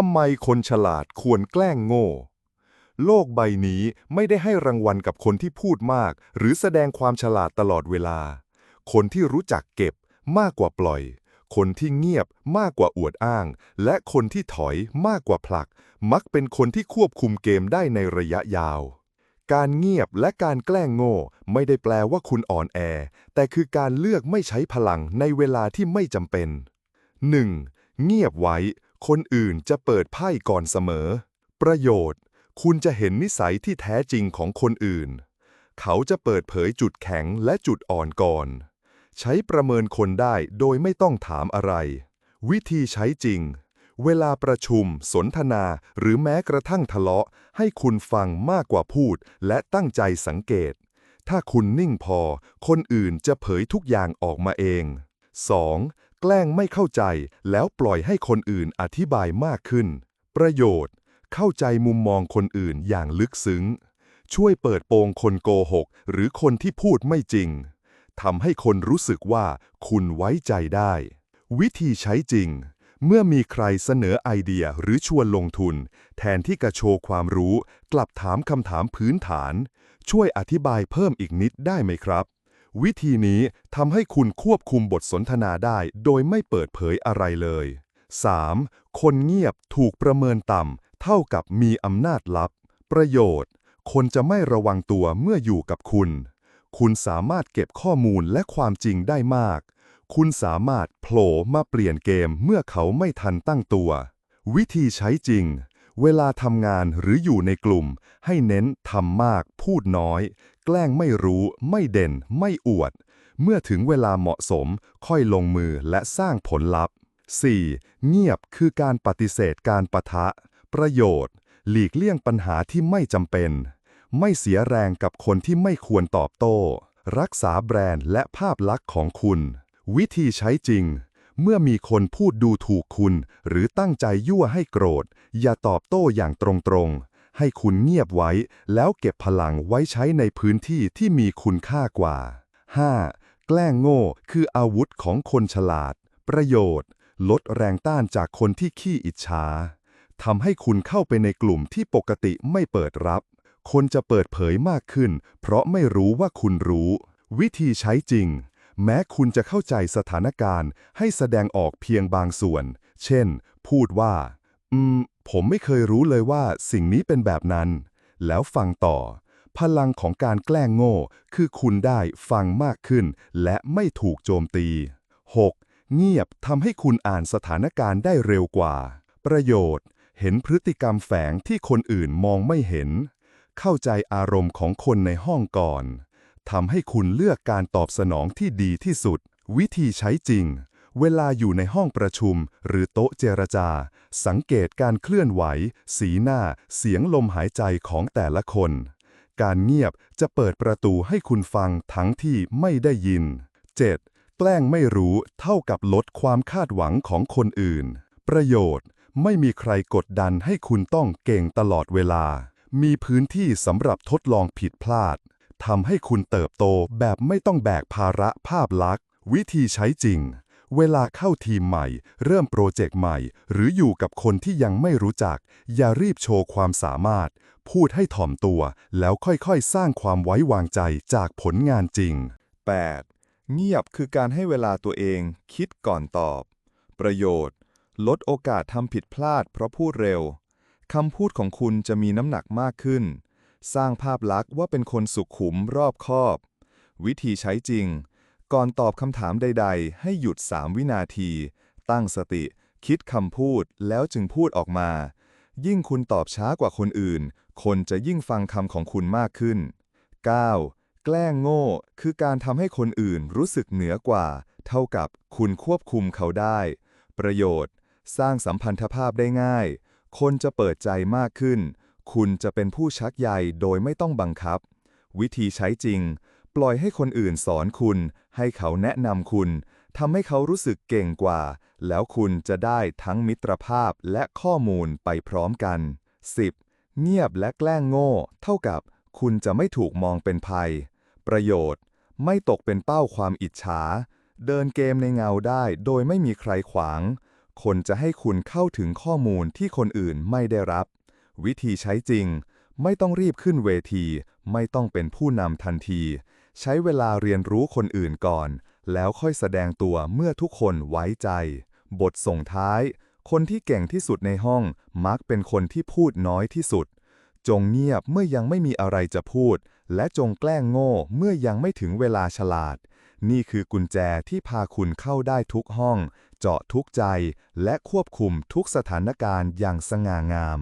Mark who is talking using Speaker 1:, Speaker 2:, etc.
Speaker 1: ทำไมคนฉลาดควรแกล้งโง่ โลกใบนี้ไม่ได้ให้รางวัลกับคนที่พูดมาก หรือแสดงความฉลาดตลอดเวลา คนที่รู้จักเก็บมากกว่าปล่อย คนที่เงียบมากกว่าอวดอ้าง และคนที่ถอยมากกว่าผลัก มักเป็นคนที่ควบคุมเกมได้ในระยะยาว การเงียบและการแกล้งโง่ ไม่ได้แปลว่าคุณอ่อนแอ แต่คือการเลือกไม่ใช้พลังในเวลาที่ไม่จำเป็น 1. เงียบไว้ คนอื่นจะเปิดไพ่ก่อนเสมอ ประโยชน์ คุณจะเห็นนิสัยที่แท้จริงของคนอื่น เขาจะเปิดเผยจุดแข็งและจุดอ่อนก่อน ใช้ประเมินคนได้โดยไม่ต้องถามอะไร วิธีใช้จริง เวลาประชุม สนทนา หรือแม้กระทั่งทะเลาะ ให้คุณฟังมากกว่าพูด และตั้งใจสังเกต ถ้าคุณนิ่งพอ คนอื่นจะเผยทุกอย่างออกมาเอง 2. แกล้งไม่เข้าใจแล้วปล่อยให้คนอื่นอธิบายมากขึ้น ประโยชน์ เข้าใจมุมมองคนอื่นอย่างลึกซึ้ง ช่วยเปิดโปงคนโกหก หรือคนที่พูดไม่จริงทำให้คนรู้สึกว่าคุณไว้ใจได้ วิธีใช้จริง เมื่อมีใครเสนอไอเดียหรือชวนลงทุน แทนที่กระโชว์ความรู้ กลับถามคำถามพื้นฐาน ช่วยอธิบายเพิ่มอีกนิดได้ไหมครับ วิธีนี้ทำให้คุณควบคุมบทสนทนาได้โดยไม่เปิดเผยอะไรเลย 3. คนเงียบถูกประเมินต่ำเท่ากับมีอำนาจลับ ประโยชน์ คนจะไม่ระวังตัวเมื่ออยู่กับคุณ คุณสามารถเก็บข้อมูลและความจริงได้มาก คุณสามารถโผล่มาเปลี่ยนเกมเมื่อเขาไม่ทันตั้งตัว วิธีใช้จริง เวลาทำงานหรืออยู่ในกลุ่ม ให้เน้นทำมาก พูดน้อย แกล้งไม่รู้ ไม่เด่น ไม่อวด เมื่อถึงเวลาเหมาะสม ค่อยลงมือและสร้างผลลัพธ์ 4. เงียบคือการปฏิเสธการประทะ ประโยชน์ หลีกเลี่ยงปัญหาที่ไม่จำเป็น ไม่เสียแรงกับคนที่ไม่ควรตอบโต้ รักษาแบรนด์และภาพลักษณ์ของคุณ วิธีใช้จริง เมื่อมีคนพูดดูถูกคุณ หรือตั้งใจยั่วให้โกรธ อย่าตอบโต้อย่างตรงๆ ให้คุณเงียบไว้ แล้วเก็บพลังไว้ใช้ในพื้นที่ที่มีคุณค่ากว่า 5. แกล้งโง่คืออาวุธของคนฉลาด ประโยชน์ ลดแรงต้านจากคนที่ขี้อิจฉาทำให้คุณเข้าไปในกลุ่มที่ปกติไม่เปิดรับ คนจะเปิดเผยมากขึ้น เพราะไม่รู้ว่าคุณรู้ วิธีใช้จริง แม้คุณจะเข้าใจสถานการณ์ ให้แสดงออกเพียงบางส่วน เช่น พูดว่า อืม ผมไม่เคยรู้เลยว่าสิ่งนี้เป็นแบบนั้น แล้วฟังต่อ พลังของการแกล้งโง่ คือคุณได้ฟังมากขึ้น และไม่ถูกโจมตี 6. เงียบทำให้คุณอ่านสถานการณ์ได้เร็วกว่า ประโยชน์ เห็นพฤติกรรมแฝงที่คนอื่นมองไม่เห็น เข้าใจอารมณ์ของคนในห้องก่อน ทำให้คุณเลือกการตอบสนองที่ดีที่สุด วิธีใช้จริง เวลาอยู่ในห้องประชุม หรือโต๊ะเจรจา สังเกตการเคลื่อนไหว สีหน้า เสียงลมหายใจของแต่ละคน การเงียบจะเปิดประตูให้คุณฟังทั้งที่ไม่ได้ยิน 7. แกล้งไม่รู้เท่ากับลดความคาดหวังของคนอื่น ประโยชน์ ไม่มีใครกดดันให้คุณต้องเก่งตลอดเวลา มีพื้นที่สำหรับทดลองผิดพลาด ทำให้คุณเติบโตแบบไม่ต้องแบกภาระภาพลักษณ์ วิธีใช้จริง เวลาเข้าทีมใหม่ เริ่มโปรเจกต์ใหม่ หรืออยู่กับคนที่ยังไม่รู้จัก อย่ารีบโชว์ความสามารถ พูดให้ถ่อมตัว แล้วค่อยๆ สร้างความไว้วางใจจากผลงานจริง
Speaker 2: 8. เงียบคือการให้เวลาตัวเอง คิดก่อนตอบ ประโยชน์ ลดโอกาสทำผิดพลาดเพราะพูดเร็วคำพูดของคุณจะมีน้ำหนักมากขึ้น สร้างภาพลักษณ์ว่าเป็นคนสุขุมรอบคอบ วิธีใช้จริง ก่อนตอบคำถามใด ๆ ให้หยุด 3 วินาที ตั้งสติ คิดคำพูดแล้วจึงพูดออกมา ยิ่งคุณตอบช้ากว่าคนอื่น คนจะยิ่งฟังคำของคุณมากขึ้น 9. แกล้งโง่ คือการทำให้คนอื่นรู้สึกเหนือกว่า เท่ากับคุณควบคุมเขาได้ ประโยชน์ สร้างสัมพันธภาพได้ง่าย คนจะเปิดใจมากขึ้น คุณจะเป็นผู้ชักใยโดยไม่ต้องบังคับ วิธีใช้จริง ปล่อยให้คนอื่นสอนคุณ ให้เขาแนะนำคุณทำให้เขารู้สึกเก่งกว่า แล้วคุณจะได้ทั้งมิตรภาพและข้อมูลไปพร้อมกัน 10. เงียบและแกล้งโง่ เท่ากับ คุณจะไม่ถูกมองเป็นภัย ประโยชน์ ไม่ตกเป็นเป้าความอิจฉา เดินเกมในเงาได้โดยไม่มีใครขวาง คนจะให้คุณเข้าถึงข้อมูลที่คนอื่นไม่ได้รับ วิธีใช้จริง ไม่ต้องรีบขึ้นเวที ไม่ต้องเป็นผู้นำทันที ใช้เวลาเรียนรู้คนอื่นก่อน แล้วค่อยแสดงตัวเมื่อทุกคนไว้ใจ บทส่งท้าย คนที่เก่งที่สุดในห้อง มักเป็นคนที่พูดน้อยที่สุด จงเงียบเมื่อยังไม่มีอะไรจะพูด และจงแกล้งโง่เมื่อยังไม่ถึงเวลาฉลาด นี่คือกุญแจที่พาคุณเข้าได้ทุกห้อง เจาะทุกใจ และควบคุมทุกสถานการณ์อย่างสง่างาม